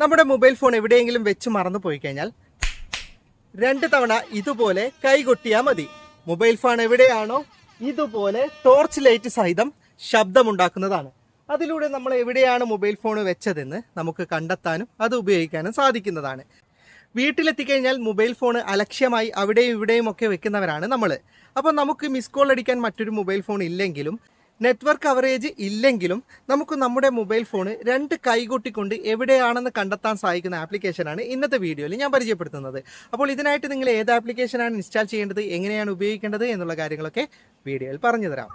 നമ്മുടെ mobile phone എവിടെയെങ്കിലും വെച്ച് മറന്നു പോയി കഴിഞ്ഞാൽ രണ്ട് തവണ ഇതുപോലെ കൈകൊട്ടിയാൽ മതി. മൊബൈൽ ഫോൺ എവിടെയാണോ ഇതുപോലെ ടോർച്ച് ലൈറ്റ് സഹിതം ശബ്ദമുണ്ടാക്കുന്നതാണ്. അതിലൂടെ നമ്മൾ എവിടെയാണ് മൊബൈൽ ഫോൺ വെച്ചതെന്ന് നമുക്ക് കണ്ടെത്താനും അത് ഉപയോഗിക്കാനും സാധിക്കുന്നതാണ്. വീട്ടിലെത്തിക്കഴിഞ്ഞാൽ മൊബൈൽ ഫോൺ അലക്ഷ്യമായി അവിടെയും ഇവിടെയും ഒക്കെ വെക്കുന്നവരാണ് നമ്മൾ അപ്പോൾ നമുക്ക് മിസ് കോൾ അടിക്കാൻ മറ്റൊരു മൊബൈൽ ഫോൺ ഇല്ലെങ്കിലും നെറ്റ്വർക്ക് കവറേജ് ഇല്ലെങ്കിലും നമുക്ക് നമ്മുടെ മൊബൈൽ ഫോൺ രണ്ട് കൈകൊട്ടിക്കൊണ്ട് എവിടെയാണെന്ന് കണ്ടെത്താൻ സഹായിക്കുന്ന ആപ്ലിക്കേഷനാണ് ഇന്നത്തെ വീഡിയോയിൽ ഞാൻ പരിചയപ്പെടുത്തുന്നത്. അപ്പോൾ ഇതിനായിട്ട് നിങ്ങൾ ഏത് ആപ്ലിക്കേഷനാണ് ഇൻസ്റ്റാൾ ചെയ്യേണ്ടത് എങ്ങനെയാണ് ഉപയോഗിക്കേണ്ടത് എന്നുള്ള കാര്യങ്ങളൊക്കെ വീഡിയോയിൽ പറഞ്ഞു തരാം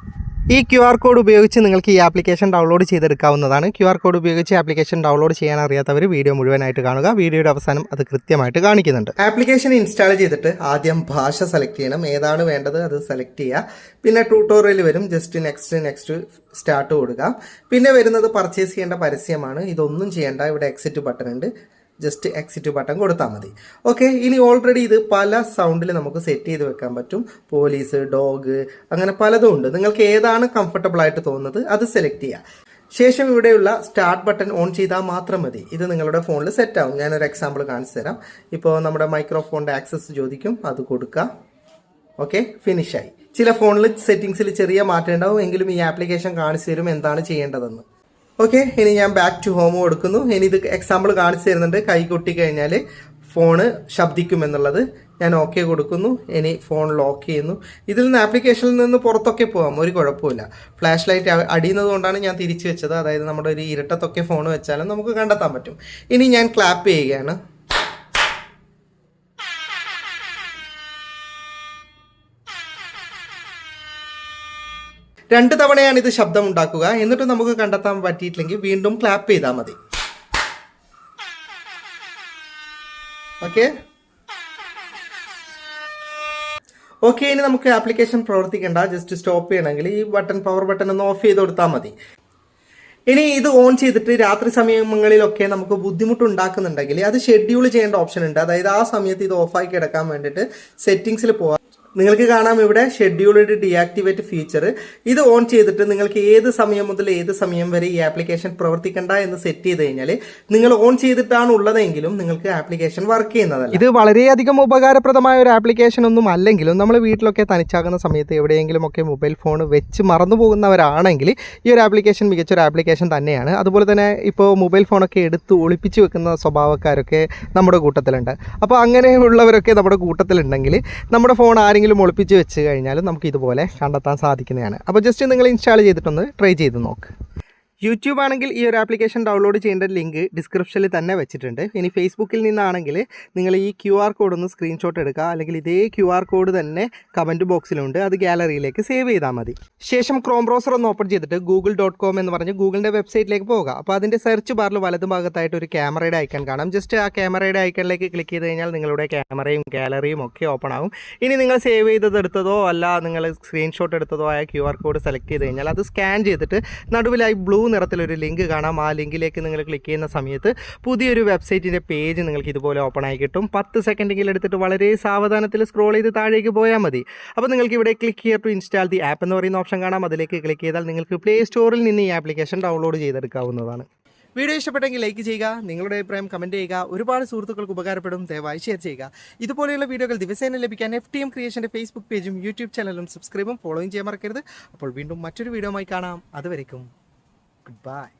ഈ ക്യു ആർ കോഡ് ഉപയോഗിച്ച് നിങ്ങൾക്ക് ഈ ആപ്ലിക്കേഷൻ ഡൗൺലോഡ് ചെയ്തെടുക്കാവുന്നതാണ്. ക്യു ആർ കോഡ് ഉപയോഗിച്ച് ആപ്ലിക്കേഷൻ ഡൗൺലോഡ് ചെയ്യാൻ അറിയാത്തവർ വീഡിയോ മുഴുവനായിട്ട് കാണുക. വീഡിയോയുടെ അവസാനം അത് കൃത്യമായിട്ട് കാണിക്കുന്നുണ്ട്. ആപ്ലിക്കേഷൻ ഇൻസ്റ്റാൾ ചെയ്തിട്ട് ആദ്യം ഭാഷ സെലക്ട് ചെയ്യണം. ഏതാണ് വേണ്ടത് അത് സെലക്ട് ചെയ്യുക. പിന്നെ ട്യൂട്ടോറിയൽ വരും. ജസ്റ്റ് നെക്സ്റ്റ് നെക്സ്റ്റ് സ്റ്റാർട്ട് കൊടുക്കാം. പിന്നെ വരുന്നത് പർച്ചേസ് ചെയ്യേണ്ട പരസ്യമാണ്. ഇതൊന്നും ചെയ്യേണ്ട. ഇവിടെ എക്സിറ്റ് ബട്ടൺ ഉണ്ട്. ജസ്റ്റ് എക്സിറ്റ് ബട്ടൺ കൊടുത്താൽ മതി. ഓക്കെ ഇനി ഓൾറെഡി ഇത് പല സൗണ്ടിൽ നമുക്ക് സെറ്റ് ചെയ്ത് വെക്കാൻ പറ്റും. പോലീസ് ഡോഗ് അങ്ങനെ പലതും ഉണ്ട്. നിങ്ങൾക്ക് ഏതാണ് കംഫർട്ടബിൾ ആയിട്ട് തോന്നുന്നത് അത് സെലക്ട് ചെയ്യുക ശേഷം ഇവിടെയുള്ള സ്റ്റാർട്ട് ബട്ടൺ ഓൺ ചെയ്താൽ മാത്രം മതി. ഇത് നിങ്ങളുടെ ഫോണിൽ സെറ്റ് ആവും. ഞാനൊരു എക്സാമ്പിൾ കാണിച്ചു തരാം. ഇപ്പോൾ നമ്മുടെ മൈക്രോഫോണിന്റെ ആക്സസ് ചോദിക്കും. അത് കൊടുക്കുക ഓക്കെ ഫിനിഷായി ചില ഫോണിൽ സെറ്റിങ്സിൽ ചെറിയ മാറ്റം ഉണ്ടാവും. എങ്കിലും ഈ ആപ്ലിക്കേഷൻ കാണിച്ചു തരും എന്താണ് ചെയ്യേണ്ടതെന്ന്. ഓക്കെ ഇനി ഞാൻ ബാക്ക് ടു ഹോം കൊടുക്കുന്നു. ഇനി ഇത് എക്സാമ്പിൾ കാണിച്ചു തരുന്നുണ്ട്. കൈ കൊട്ടി കഴിഞ്ഞാൽ ഫോണ് ശബ്ദിക്കും എന്നുള്ളത് ഞാൻ ഓക്കെ കൊടുക്കുന്നു. ഇനി ഫോൺ ലോക്ക് ചെയ്യുന്നു. ഇതിൽ നിന്ന് ആപ്ലിക്കേഷനിൽ നിന്ന് പുറത്തൊക്കെ പോകാം ഒരു കുഴപ്പമില്ല ഫ്ലാഷ് ലൈറ്റ് അടിയുന്നത് കൊണ്ടാണ് ഞാൻ തിരിച്ചു വെച്ചത്. അതായത് നമ്മുടെ ഒരു ഇരട്ടത്തൊക്കെ ഫോൺ വെച്ചാലും നമുക്ക് കണ്ടെത്താൻ പറ്റും. ഇനി ഞാൻ ക്ലാപ്പ് ചെയ്യുകയാണ്. രണ്ട് തവണയാണ് ഇത് ശബ്ദം ഉണ്ടാക്കുക എന്നിട്ട് നമുക്ക് കണ്ടെത്താൻ പറ്റിയിട്ടില്ലെങ്കിൽ വീണ്ടും ക്ലാപ്പ് ചെയ്താൽ മതി. ഓക്കെ ഓക്കെ ഇനി നമുക്ക് ആപ്ലിക്കേഷൻ പ്രവർത്തിക്കേണ്ട. ജസ്റ്റ് സ്റ്റോപ്പ് ചെയ്യണമെങ്കിൽ ഈ ബട്ടൺ പവർ ബട്ടൺ ഒന്ന് ഓഫ് ചെയ്ത് കൊടുത്താൽ മതി. ഇനി ഇത് ഓൺ ചെയ്തിട്ട് രാത്രി സമയങ്ങളിലൊക്കെ നമുക്ക് ബുദ്ധിമുട്ടുണ്ടാക്കുന്നുണ്ടെങ്കിൽ അത് ഷെഡ്യൂൾ ചെയ്യേണ്ട ഓപ്ഷൻ ഉണ്ട്. അതായത് ആ സമയത്ത് ഇത് ഓഫാക്കി കിടക്കാൻ വേണ്ടിയിട്ട് സെറ്റിങ്സിൽ പോവാം. നിങ്ങൾക്ക് കാണാം ഇവിടെ ഷെഡ്യൂൾഡ് ഡിയാക്ടിവേറ്റ് ഫീച്ചർ ഇത് ഓൺ ചെയ്തിട്ട് നിങ്ങൾക്ക് ഏത് സമയം മുതൽ ഏത് സമയം വരെ ഈ ആപ്ലിക്കേഷൻ പ്രവർത്തിക്കണ്ട എന്ന് സെറ്റ് ചെയ്ത് കഴിഞ്ഞാൽ നിങ്ങൾ ഓൺ ചെയ്തിട്ടാണ് ഉള്ളതെങ്കിലും നിങ്ങൾക്ക് ആപ്ലിക്കേഷൻ വർക്ക് ചെയ്യുന്നതല്ല. ഇത് വളരെയധികം ഉപകാരപ്രദമായ ഒരു ആപ്ലിക്കേഷൻ ഒന്നും അല്ലെങ്കിലും നമ്മൾ വീട്ടിലൊക്കെ തനിച്ചാകുന്ന സമയത്ത് എവിടെയെങ്കിലും ഒക്കെ മൊബൈൽ ഫോൺ വെച്ച് മറന്നു പോകുന്നവരാണെങ്കിൽ ഈ ഒരു ആപ്ലിക്കേഷൻ മികച്ചൊരു ആപ്ലിക്കേഷൻ തന്നെയാണ്. അതുപോലെ തന്നെ ഇപ്പോൾ മൊബൈൽ ഫോണൊക്കെ എടുത്ത് ഒളിപ്പിച്ച് വെക്കുന്ന സ്വഭാവക്കാരൊക്കെ നമ്മുടെ കൂട്ടത്തിലുണ്ട്. അപ്പോൾ അങ്ങനെയുള്ളവരൊക്കെ നമ്മുടെ കൂട്ടത്തിലുണ്ടെങ്കിൽ നമ്മുടെ ഫോൺ ആരെങ്കിലും ഒളിപ്പിച്ച് വെച്ച് കഴിഞ്ഞാൽ നമുക്ക് ഇതുപോലെ കണ്ടെത്താൻ സാധിക്കുന്നതാണ്. അപ്പോൾ ജസ്റ്റ് നിങ്ങൾ ഇൻസ്റ്റാൾ ചെയ്തിട്ടൊന്ന് ട്രൈ ചെയ്ത് നോക്ക്. യൂട്യൂബ് ആണെങ്കിൽ ഈ ഒരു ആപ്ലിക്കേഷൻ ഡൗൺലോഡ് ചെയ്യേണ്ട ലിങ്ക് ഡിസ്ക്രിപ്ഷനിൽ തന്നെ വെച്ചിട്ടുണ്ട്. ഇനി ഫേസ്ബുക്കിൽ നിന്നാണെങ്കിൽ നിങ്ങൾ ഈ ക്യു ആർ കോഡ് ഒന്ന് സ്ക്രീൻഷോട്ട് എടുക്കുക. അല്ലെങ്കിൽ ഇതേ ക്യു ആർ കോഡ് തന്നെ കമന്റ് ബോക്സിലുണ്ട്. അത് ഗാലറിയിലേക്ക് സേവ് ചെയ്താൽ മതി. ശേഷം ക്രോം ബ്രൗസർ ഒന്ന് ഓപ്പൺ ചെയ്തിട്ട് ഗൂഗിൾ ഡോട്ട് കോം എന്ന് പറഞ്ഞ് ഗൂഗിളിന്റെ വെബ്സൈറ്റിലേക്ക് പോകുക അപ്പോൾ അതിന്റെ സെർച്ച് ബാറിൽ വലതു ഭാഗത്തായിട്ട് ഒരു ക്യാമറയുടെ ഐക്കൺ കാണാം. ജസ്റ്റ് ആ ക്യാമറയുടെ ഐക്കണിലേക്ക് ക്ലിക്ക് ചെയ്ത് കഴിഞ്ഞാൽ നിങ്ങളുടെ ക്യാമറയും ഗാലറിയും ഒക്കെ ഓപ്പൺ ആകും ഇനി നിങ്ങൾ സേവ് ചെയ്തത് എടുത്തതോ അല്ല നിങ്ങൾ സ്ക്രീൻഷോട്ട് എടുത്തതോ ആയ ക്യു ആർ കോഡ് സെലക്ട് ചെയ്ത് കഴിഞ്ഞാൽ അത് സ്കാൻ ചെയ്തിട്ട് നടുവിലായി ബ്ലൂ നിറത്തിലൊരു ലിങ്ക് കാണാം. ആ ലിങ്കിലേക്ക് നിങ്ങൾ ക്ലിക്ക് ചെയ്യുന്ന സമയത്ത് പുതിയൊരു വെബ്സൈറ്റിന്റെ പേജ് നിങ്ങൾക്ക് ഇതുപോലെ ഓപ്പൺ ആയി കിട്ടും. പത്ത് സെക്കൻഡെങ്കിലും എടുത്തിട്ട് വളരെ സാവധാനത്തിൽ സ്ക്രോൾ ചെയ്ത് താഴേക്ക് പോയാൽ മതി. അപ്പോൾ നിങ്ങൾക്ക് ഇവിടെ click here to install the app എന്ന് പറയുന്ന ഓപ്ഷൻ കാണാം. അതിലേക്ക് ക്ലിക്ക് ചെയ്താൽ നിങ്ങൾക്ക് പ്ലേ സ്റ്റോറിൽ നിന്ന് ഈ ആപ്ലിക്കേഷൻ ഡൗൺലോഡ് ചെയ്തെടുക്കാവുന്നതാണ്. വീഡിയോ ഇഷ്ടപ്പെട്ടെങ്കിൽ ലൈക്ക് ചെയ്യുക നിങ്ങളുടെ അഭിപ്രായം കമന്റ് ചെയ്യുക ഒരുപാട് സുഹൃത്തുക്കൾക്ക് ഉപകാരപ്പെടും. ദയവായി ഷെയർ ചെയ്യുക. ഇതുപോലെയുള്ള വീഡിയോകൾ ദിവസേന ലഭിക്കാൻ എഫ് ടി എം ക്രിയേഷന്റെ ഫേസ്ബുക്ക് പേജും യൂട്യൂബ് ചാനലും സബ്സ്ക്രൈബും ഫോളോയും ചെയ്യാൻ മറക്കരുത്. അപ്പോൾ വീണ്ടും മറ്റൊരു വീഡിയോ കാണാം. അതുവരയ്ക്കും Goodbye.